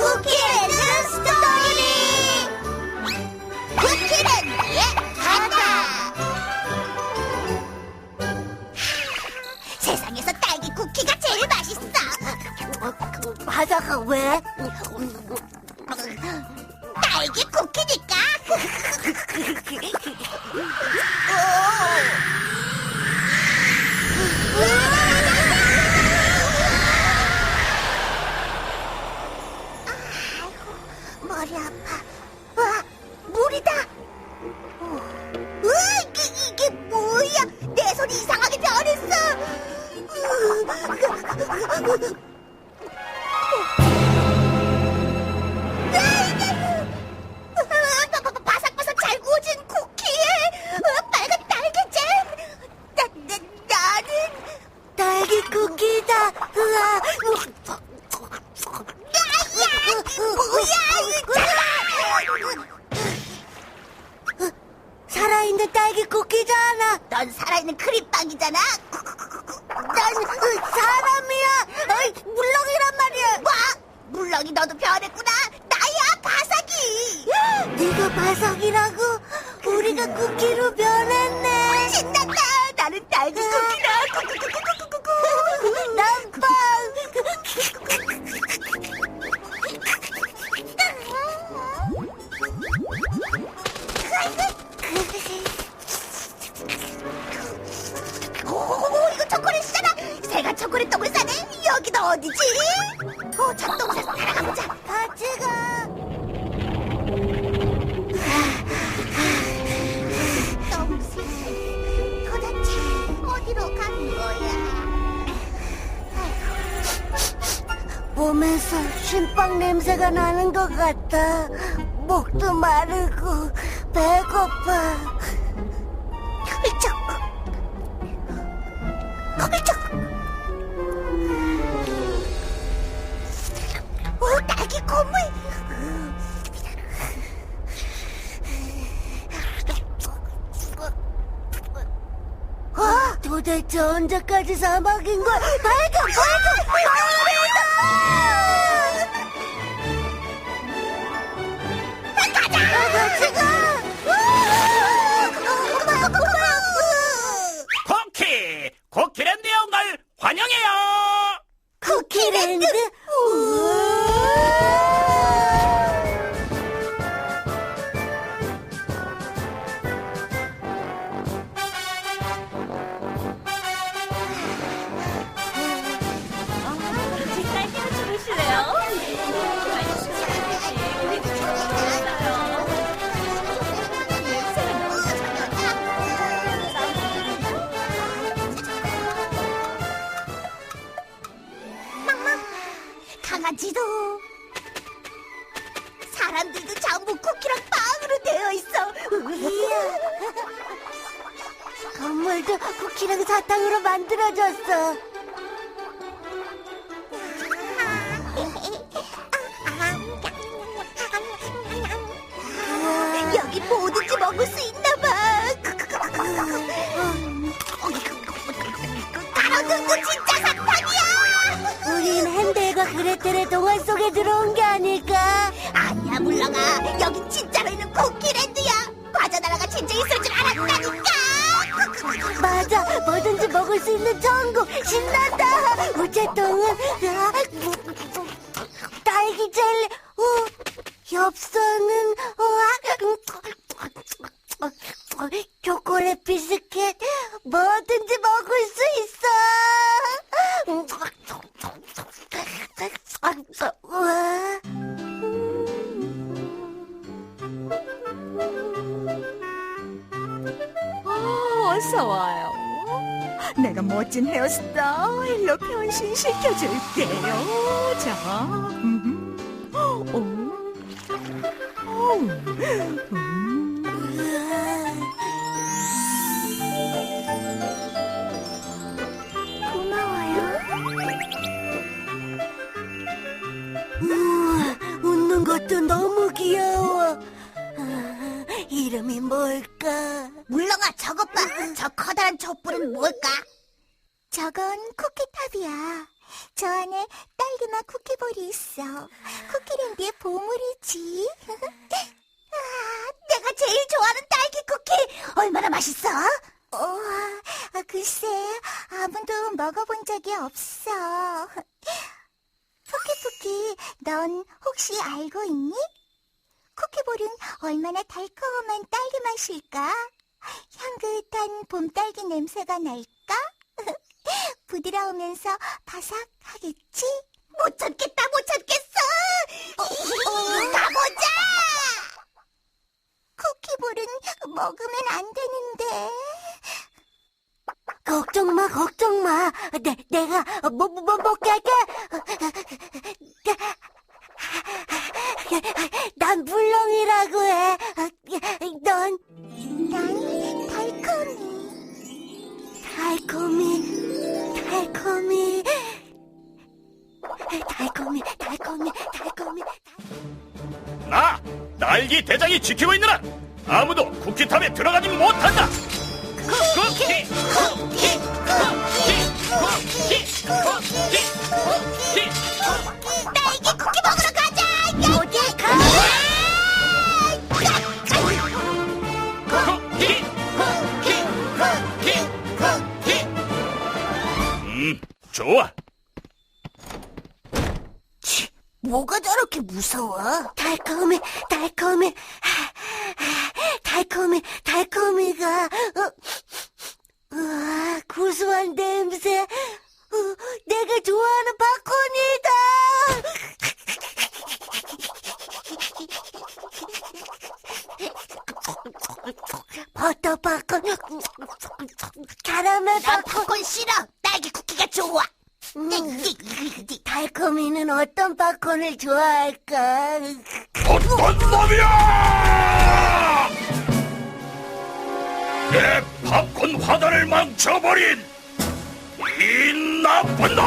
쿠키랜드 스토리! 쿠키랜드에 가다! 세상에서 딸기 쿠키가 제일 맛있어! 바다가 왜? 딸기 쿠키니까 바삭바삭 잘 구워진 쿠키에 어, 빨간 딸기잼. 나는 딸기 쿠키다. 으아. 야야 뭐야 이 살아있는 딸기 쿠키잖아. 넌 살아있는 크림빵이잖아. 난 으, 사람이야. 어이, 물렁이란 말이야. 뭐? 물렁이 너도 변했구나. 나야 바삭이. 네가 바삭이라고? 우리가 쿠키로 변했네. 신난다. 나는 딸기 쿠키다. 쿠쿠쿠쿠쿠쿠쿠. 난 빵. 신빵 냄새가 나는 것 같아. 목도 마르고 배고파. 훌쩍. 훌쩍. 오, 딸기 콧물. 아, 도대체 언제까지 사막인 거야? 발견, 발견! 강아지도 사람들도 전부 쿠키랑 빵으로 되어 있어. 건물도 쿠키랑 사탕으로 만들어졌어. 그레텔의 동화 속에 들어온 게 아닐까? 아니야 물러가. 여기 진짜로 있는 쿠키랜드야. 과자 나라가 진짜 있을 줄 알았다니까. 맞아, 뭐든지 먹을 수 있는 천국 신난다. 우체통은 아, 딸기 젤리, 어, 엽서는 어, 아, 초콜릿 비스켓 뭐든지 먹을 수 있어. 우와. 어, 어서 와요. 내가 멋진 헤어스타일로 변신시켜줄게요. 자, 저건 쿠키탑이야. 저 안에 딸기맛 쿠키볼이 있어. 쿠키랜드의 보물이지. 아, 내가 제일 좋아하는 딸기 쿠키. 얼마나 맛있어? 어, 아, 글쎄, 아무도 먹어본 적이 없어. 푸키푸키, 넌 혹시 알고 있니? 쿠키볼은 얼마나 달콤한 딸기 맛일까? 향긋한 봄딸기 냄새가 날까? 부드러우면서 바삭하겠지? 못 참겠다, 못 참겠어! 가보자! 쿠키볼은 먹으면 안 되는데. 걱정 마, 걱정 마. 내, 내가 뭐, 뭐, 뭐 먹게 할게. 난 물렁이라고 해. 달콤이, 달콤이, 달콤이. 나 딸기 대장이 지키고 한 아무도 쿠키탑에 들어가지 못한다. 쿠키, 쿠키, 쿠키, 쿠키, 쿠키, 쿠키. 딸기 쿠키 먹으러 가자! 어디 가? 쿠키, 쿠키, 쿠키, 쿠키. 음, 좋아. 뭐가 저렇게 무서워? 달콤이, 달콤이, 달콤이, 달콤이가, 어, 우와, 구수한 냄새, 어, 내가 좋아하는 팝콘이다! 버터 팝콘, 캐러멜 난 팝콘, 팝콘 싫어. 딸기 쿠키가 좋아. 음, 달콤이는 어떤 팝콘을 좋아할까? 어떤 놈이야! 내 팝콘 화단을 망쳐버린 이 나쁜 놈!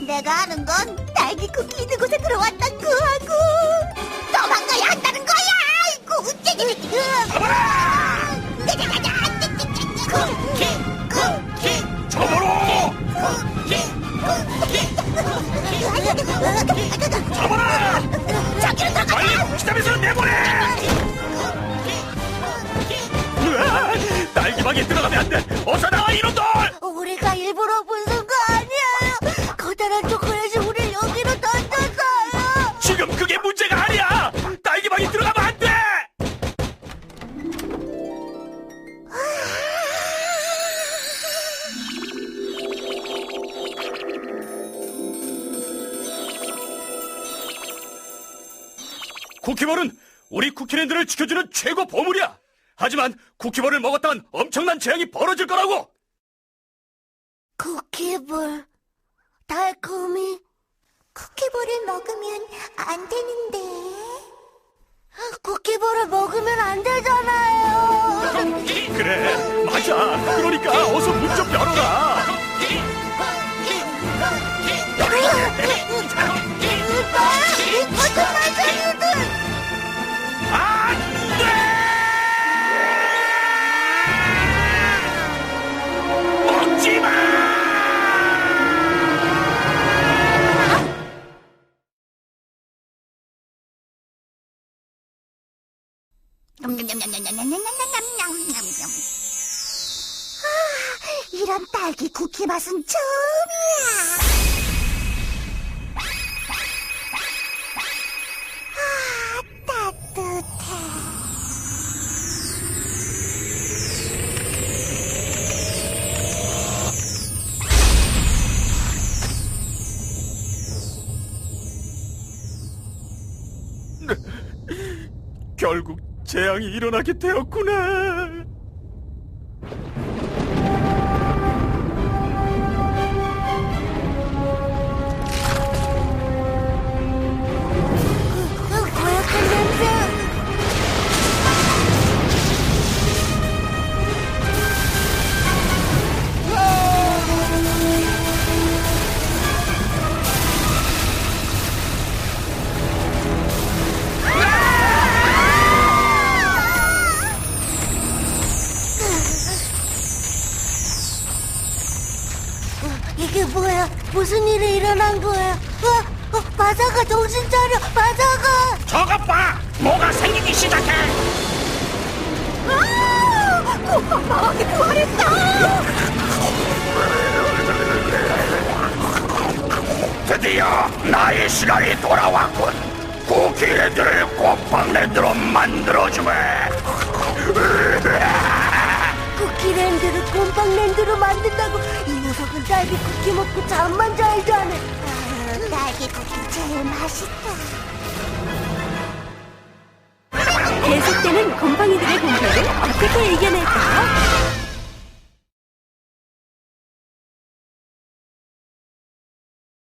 내가 아는 건 딸기 쿠키 있는 곳에 들어왔다고 하고 도망가야 한다는 거야. 아이고, 찌찌찌찌. 잡아라! 쿠키, 쿠키! 저보로! 잡아라! 저기로 들어가. 빨리 쿠키탑에서 내보내! 딸기방에 들어가면 안 돼! 어서 나와 이놈들! 우리가 일부러 쿠키볼은 우리 쿠키랜드를 지켜주는 최고 보물이야! 하지만 쿠키볼을 먹었다간 엄청난 재앙이 벌어질 거라고! 쿠키볼, 달콤이, 쿠키볼을 먹으면 안 되는데. 쿠키볼을 먹으면 안 되잖아요. 그래, 맞아. 그러니까 어서 문 좀 열어라. 아, 이런 딸기 쿠키 맛은 처음이야. 결국 재앙이 일어나게 되었구나. 시간이 돌아왔군. 쿠키랜드를 곰팡랜드로 만들어주마. 쿠키랜드를 곰팡랜드로 만든다고 이 녀석은 딸기 쿠키 먹고 잠만 잘 자네 아유, 딸기 쿠키 제일 맛있다. 계속되는 곰팡이들의 공격을 어떻게 이겨낼까요?